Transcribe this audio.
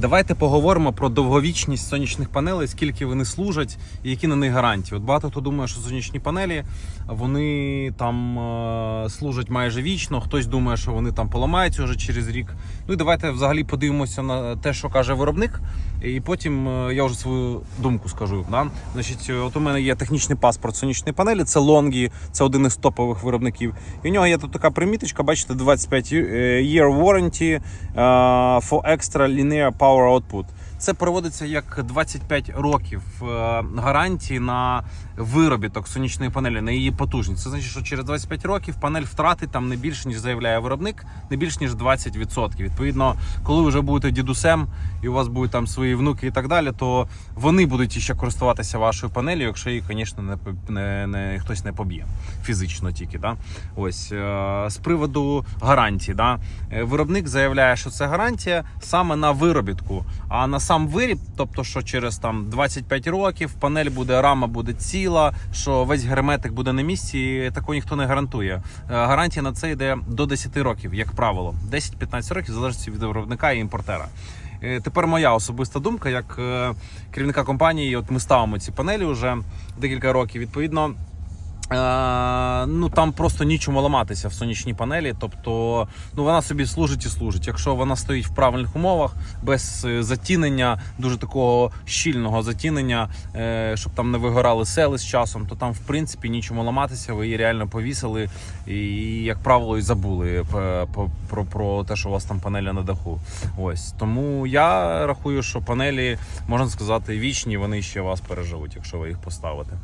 Давайте поговоримо про довговічність сонячних панелей, скільки вони служать і які на них гарантії. От багато хто думає, що сонячні панелі вони там е, служать майже вічно. Хтось думає, що вони там поламаються вже через рік. Ну і давайте взагалі подивимося на те, що каже виробник, і потім е, я вже свою думку скажу. Да? Значить, е, от у мене є технічний паспорт сонячної панелі, це Longi, це один із топових виробників. І у нього є тут така приміточка, бачите, 25 year warranty for extra linear power power output. Це проводиться як 25 років е, гарантії на виробіток сонячної панелі, на її потужність. Це значить, що через 25 років панель втратить там не більше, ніж заявляє виробник, не більше ніж 20%. Відповідно, коли ви вже будете дідусем і у вас будуть там свої внуки і так далі, то вони будуть ще користуватися вашою панелью, якщо її, звісно, не, не, не хтось не поб'є фізично тільки. Да? Ось е, з приводу гарантії, да? Е, виробник заявляє, що це гарантія саме на виробітку, а на сам виріб, тобто, що через там 25 років панель буде, рама буде ціла, що весь герметик буде на місці, і такого ніхто не гарантує. Е, Гарантія на це йде до 10 років, як правило. 10-15 років залежить від виробника і імпортера. Е, Тепер моя особиста думка, як е, керівника компанії. От ми ставимо ці панелі вже декілька років. Відповідно, ну там просто нічому ламатися в сонячній панелі. Тобто, ну вона собі служить і служить. Якщо вона стоїть в правильних умовах, без е, затінення, дуже такого щільного затінення, е, щоб там не вигорали сели з часом, то там в принципі нічому ламатися. Ви її реально повісили і, як правило, і забули е, по- про, про те, що у вас там панеля на даху. Ось тому я рахую, що панелі можна сказати вічні, вони ще вас переживуть, якщо ви їх поставите.